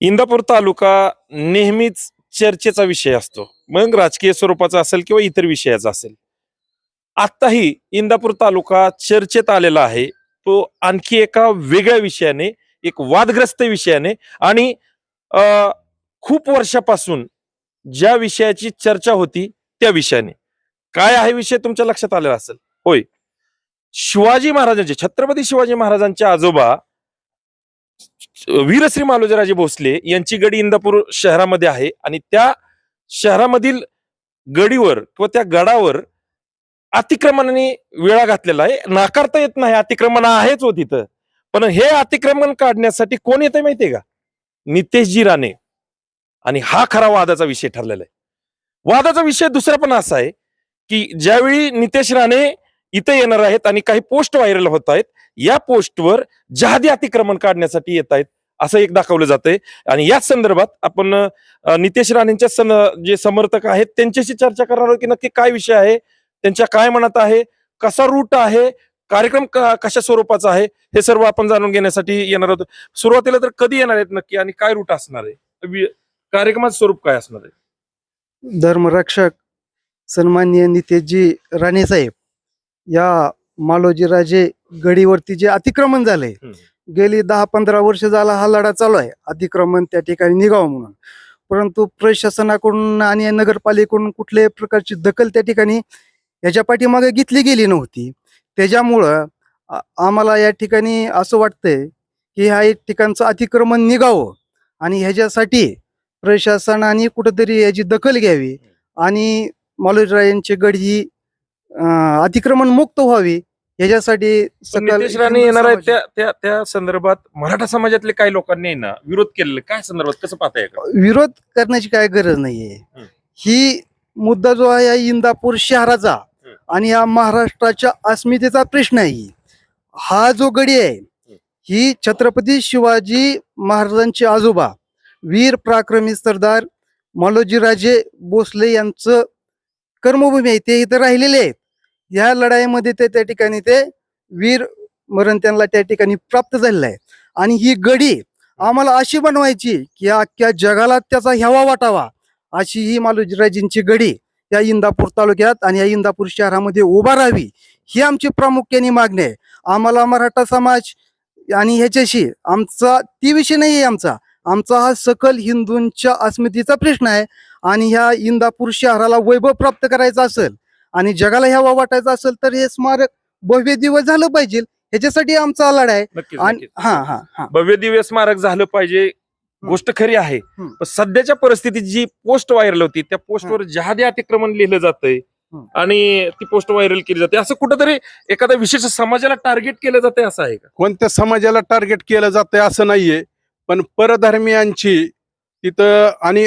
इंदापूर तालुका नेहमीच चर्चेचा विषय असतो. मग राजकीय स्वरूपाचा असेल किंवा इतर विषयाचा असेल. आत्ताही इंदापूर तालुका चर्चेत आलेला आहे. तो आणखी एका वेगळ्या विषयाने एक वादग्रस्त विषयाने आणि खूप वर्षापासून ज्या विषयाची चर्चा होती त्या विषयाने. काय आहे विषय तुमच्या लक्षात आलेला असेल? होय. शिवाजी महाराजांचे छत्रपती शिवाजी महाराजांचे आजोबा वीरश्री मालोजीराजे भोसले यांची गडी इंदापूर शहरामध्ये आहे आणि त्या शहरामधील गडीवर किंवा त्या गडावर अतिक्रमणाने वेळा घातलेला आहे. नाकारता येत नाही. अतिक्रमण आहेच हो तिथं. पण हे अतिक्रमण काढण्यासाठी कोण येते माहितीये का? नितेशजी राणे. आणि हा खरा वादाचा विषय ठरलेला आहे. वादाचा विषय दुसरा पण असा आहे की ज्यावेळी नितेश राणे इथे येणार आहेत आणि काही पोस्ट व्हायरल होत आहेत. या पोस्टवर जहादी अतिक्रमण काढण्यासाठी येत आहेत असं एक दाखवलं जातंय. आणि याच संदर्भात आपण नितेश राणेंच्या सन जे समर्थक आहेत त्यांच्याशी चर्चा करणार आहोत की नक्की काय विषय आहे त्यांच्या काय मनात आहे कसा रूट आहे कार्यक्रम कशा स्वरूपाचा आहे हे सर्व आपण जाणून घेण्यासाठी येणार आहोत. सुरुवातीला तर कधी येणार आहेत नक्की आणि काय रूट असणार आहे? कार्यक्रमाचं स्वरूप काय असणार आहे? धर्मरक्षक सन्माननीय नितेशजी राणे साहेब या मालोजीराजे गडीवरती जे अतिक्रमण झाले. गेली दहा पंधरा वर्ष झाला हा लढा चालू आहे. अतिक्रमण त्या ठिकाणी निघावं म्हणून. परंतु प्रशासनाकडून आणि नगरपालिकेकडून कुठल्याही प्रकारची दखल त्या ठिकाणी याच्या पाठीमागे घेतली गेली नव्हती. त्याच्यामुळं आम्हाला या ठिकाणी असं वाटतंय की ह्या एक ठिकाणचं अतिक्रमण निघावं आणि ह्याच्यासाठी प्रशासनाने कुठंतरी याची दखल घ्यावी आणि मालोजीराजांची गड ही अतिक्रमण मुक्त व्हावी याच्यासाठी नितेश राणे येणार आहेत त्या त्या त्या संदर्भात मराठा समाजातले काही लोकांनी ना विरोध केलेला. काय संदर्भात? कसं पाहताय विरोध करण्याची काय गरज नाहीये. ही. मुद्दा जो आहे इंदापूर शहराचा. आणि या महाराष्ट्राच्या अस्मितेचा प्रश्न आहे. हा जो गडी आहे ही. छत्रपती शिवाजी महाराजांचे आजोबा वीर पराक्रमी सरदार मालोजीराजे भोसले यांचं कर्मभूमी आहे. ते इथं राहिलेले आहेत. ह्या लढाईमध्ये ते त्या ठिकाणी ते वीर मरण त्यांना त्या ठिकाणी प्राप्त झालेलं आहे. आणि ही गडी आम्हाला अशी बनवायची की अख्ख्या जगाला त्याचा ह्यावा वाटावा अशी ही मालोजीराजेंची गडी या इंदापूर तालुक्यात आणि या इंदापूर शहरामध्ये उभा राहावी ही आमची प्रामुख्याने मागणी आहे. आम्हाला मराठा समाज आणि ह्याच्याशी आमचा ती विषय नाही आहे आमचा. आमचा हा सकल हिंदूंच्या अस्मितेचा प्रश्न आहे. आणि ह्या इंदापूर शहराला वैभव प्राप्त करायचा असेल आणि जगाला ह्यावा वाटायचा असेल तर हे स्मारक भव्य दिवस झालं पाहिजे. ह्याच्यासाठी आमचा लढा आहे. आणि. हा हा हा. भव्य दिव्य स्मारक झालं पाहिजे. गोष्ट खरी आहे. पण सध्याच्या परिस्थितीत जी पोस्ट व्हायरल होती त्या पोस्टवर जहादी अतिक्रमण लिहिलं जातंय. आणि ती पोस्ट व्हायरल केली जाते. असं कुठंतरी एखाद्या विशेष समाजाला टार्गेट केलं जाते असं आहे का? कोणत्या समाजाला टार्गेट केलं जातंय असं नाहीये. पण परधर्मियांची तिथं आणि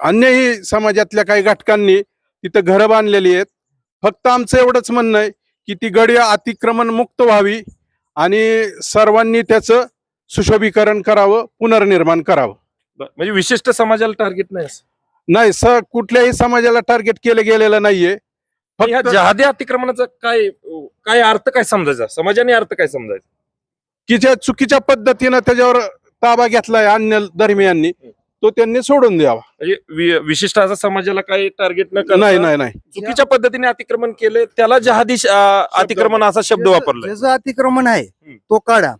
अन्यही समाजातल्या काही घटकांनी तिथं घरं बांधलेली आहेत. फक्त आमचं एवढंच म्हणणं आहे की ती गडी अतिक्रमण मुक्त व्हावी आणि सर्वांनी त्याचं सुशोभीकरण करावं पुनर्निर्माण करावं. म्हणजे विशिष्ट समाजाला टार्गेट नाही. नाही स कुठल्याही समाजाला टार्गेट केलं गेलेलं नाहीये. ह्या फक्त जहादी अतिक्रमणाचा काय काय अर्थ काय समजायचा? समाजाने अर्थ काय समजायचा? की ज्या चुकीच्या पद्धतीनं त्याच्यावर ताबा घेतलाय अन्य धर्मियांनी तो त्यांनी सोडून द्यावा. म्हणजे वि- विशिष्ट असं समाजाला काही टार्गेट न करता नाही नाही नाही. चुकीच्या पद्धतीने अतिक्रमण केलं त्याला जहादी श- अं, अतिक्रमण असा शब्द ज्याचं- वापरलाय. ज्याचं अतिक्रमण आहे. तो काढा.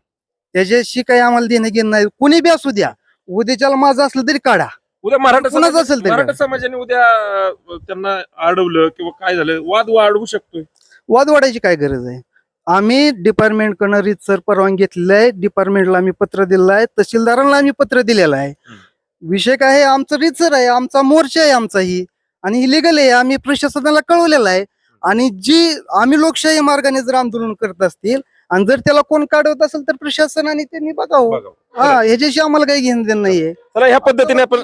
त्याच्याशी काही आम्हाला देणं घेणं नाही. कुणी बी असू द्या उद्याच्याला माझं असलं तरी काढा. उद्या मराठा कुणाचं समाज- असेल ते मराठा काय? समाजाने उद्या अं, त्यांना अडवलं किंवा काय झालं वाद वाढवू शकतोय. वाद वाढायची काय गरज आहे? आम्ही डिपार्टमेंट कडनं रीतसर परवानगी घेतलेली आहे. डिपार्टमेंटला आम्ही पत्र दिलेलं आहे. तहसीलदारांना आम्ही पत्र दिलेलं आहे. विषय काय आहे? आमचं रीतसर आहे आमचा मोर्चा आहे आमचा ही आणि ही लिगल आहे आम्ही प्रशासनाला कळवलेलं आहे. आणि जी आम्ही लोकशाही मार्गाने जर आंदोलन करत असतील आणि जर त्याला कोण काढवत असेल तर प्रशासनाने त्यांनी बघावं. बघा. हा ह्याच्याशी आम्हाला काही घेणं देणं नाहीये. चला ह्या पद्धतीने आपण.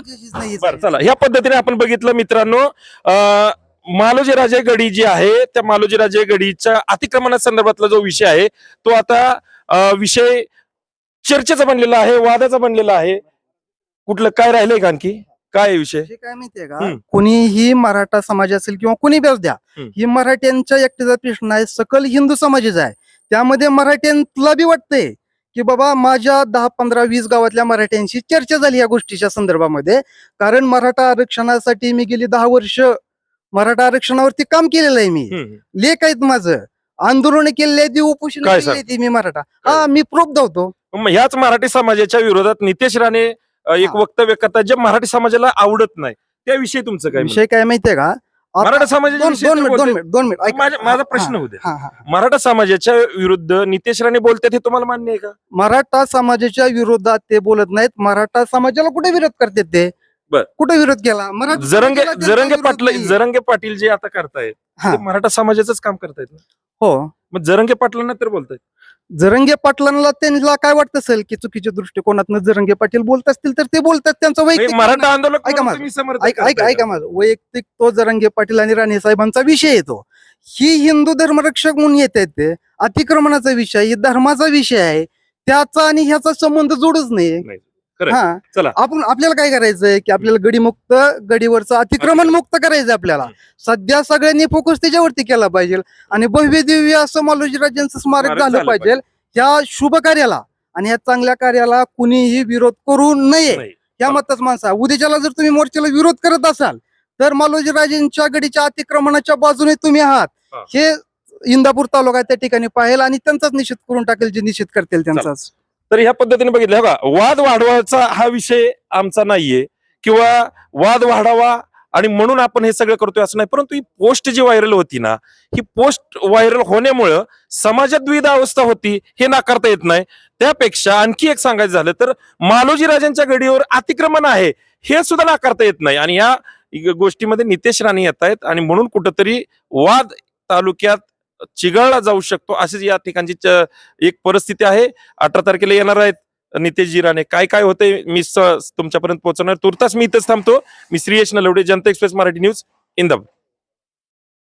बरं चला ह्या पद्धतीने आपण बघितलं मित्रांनो अं, मालोजी राजे गडी जी आहे त्या मालोजी राजे गडीच्या अतिक्रमणा संदर्भातला जो विषय आहे तो आता अं, विषय चर्चेचा बनलेला आहे वादाचा बनलेला आहे. कुठलं काय राहिलंय का आणखी? काय आहे विषय? काय माहितीये का? हम्म. कुणीही मराठा समाज असेल किंवा कुणी बी असू द्या हम्म. ही मराठ्यांच्या एकट्याचा प्रश्न आहे सकल हिंदू समाजाचा आहे. त्यामध्ये मराठ्यांना बी वाटतंय की बाबा माझ्या दहा पंधरा वीस गावातल्या मराठ्यांशी चर्चा झाली या गोष्टीच्या संदर्भामध्ये. कारण मराठा आरक्षणासाठी मी गेली दहा वर्ष मराठा आरक्षणावरती काम केलेलं आहे मी. हम्म. लेख आहेत माझं. आंदोलन केलेली आहे ती उपोषण काय ती मी मराठा. हा मी प्रूफ धावतो. मग ह्याच मराठी समाजाच्या विरोधात नितेश राणे एक. वक्तव्य करतात जे मराठी समाजाला आवडत नाही त्याविषयी तुमचं काय? विषय काय माहितीये का मराठा समाजाच्या माझा प्रश्न हा. हा, हा. मराठा समाजाच्या विरुद्ध नितेश राणे बोलतात हे तुम्हाला मान्य आहे का मराठा समाजाच्या विरोधात ते बोलत नाहीत मराठा समाजाला कुठे विरोध करतात ते बर. कुठे विरोध केला मराठा जरंगे जरंगे पाटील. जरंगे पाटील जे आता करतायत मराठा समाजाचंच काम करतायत हो मग जरंगे पाटलांना तर बोलतायत जरंगे पाटलांना त्यांना काय वाटत असेल की चुकीच्या दृष्टिकोनातनं जरंगे पाटील बोलत असतील तर ते बोलतात त्यांचं वैयक्तिक मराठा आंदोलक ऐका माझं. ऐका ऐका? माझं वैयक्तिक तो जरंगे पाटील आणि राणे साहेबांचा विषय येतो ही हिंदू धर्मरक्षक म्हणून येत आहेत ते अतिक्रमणाचा विषय ही धर्माचा विषय आहे त्याचा आणि ह्याचा संबंध जोडच नाही. हा. चला. आपण आपल्याला काय करायचंय की आपल्याला गडीमुक्त गडीवरचं अतिक्रमण मुक्त करायचं आपल्याला. सध्या सगळ्यांनी फोकस त्याच्यावरती केला पाहिजे. आणि भव्य दिव्य असं मालोजीराजांचं स्मारक झालं पाहिजे. ह्या शुभ कार्याला आणि ह्या चांगल्या कार्याला कुणीही विरोध करू नये. या मतच माणसा उद्याच्याला जर तुम्ही मोर्चाला विरोध करत असाल तर मालोजीराजेंच्या गडीच्या अतिक्रमणाच्या बाजूने तुम्ही आहात. हे. इंदापूर तालुका त्या ठिकाणी पाहेल आणि त्यांचाच निषेध करून टाकेल जे निषेध करतील त्यांचाच. तर ह्या पद्धतीने बघितलं. हे बघा वाद वाढवायचा हा विषय आमचा नाहीये. किंवा वाद वाढावा आणि म्हणून आपण हे सगळं करतोय असं नाही. परंतु ही पोस्ट जी व्हायरल होती ना ही पोस्ट व्हायरल होण्यामुळं समाजात द्विधा अवस्था होती हे नाकारता येत नाही. त्यापेक्षा आणखी एक सांगायचं झालं तर मालोजी राजांच्या गडीवर अतिक्रमण आहे हे सुद्धा नाकारता येत नाही. आणि या गोष्टीमध्ये नितेश राणे येत आहेत आणि म्हणून कुठंतरी वाद तालुक्यात चिघळला जाऊ शकतो अशीच या ठिकाणची एक परिस्थिती आहे. अठरा तारखेला येणार आहेत नितेशजी राणे काय काय होतंय मी तुमच्यापर्यंत पोहोचवणार. तुर्तास मी इथंच थांबतो. मी श्रीयश नलवडे जनता एक्सप्रेस मराठी न्यूज इंदापूर.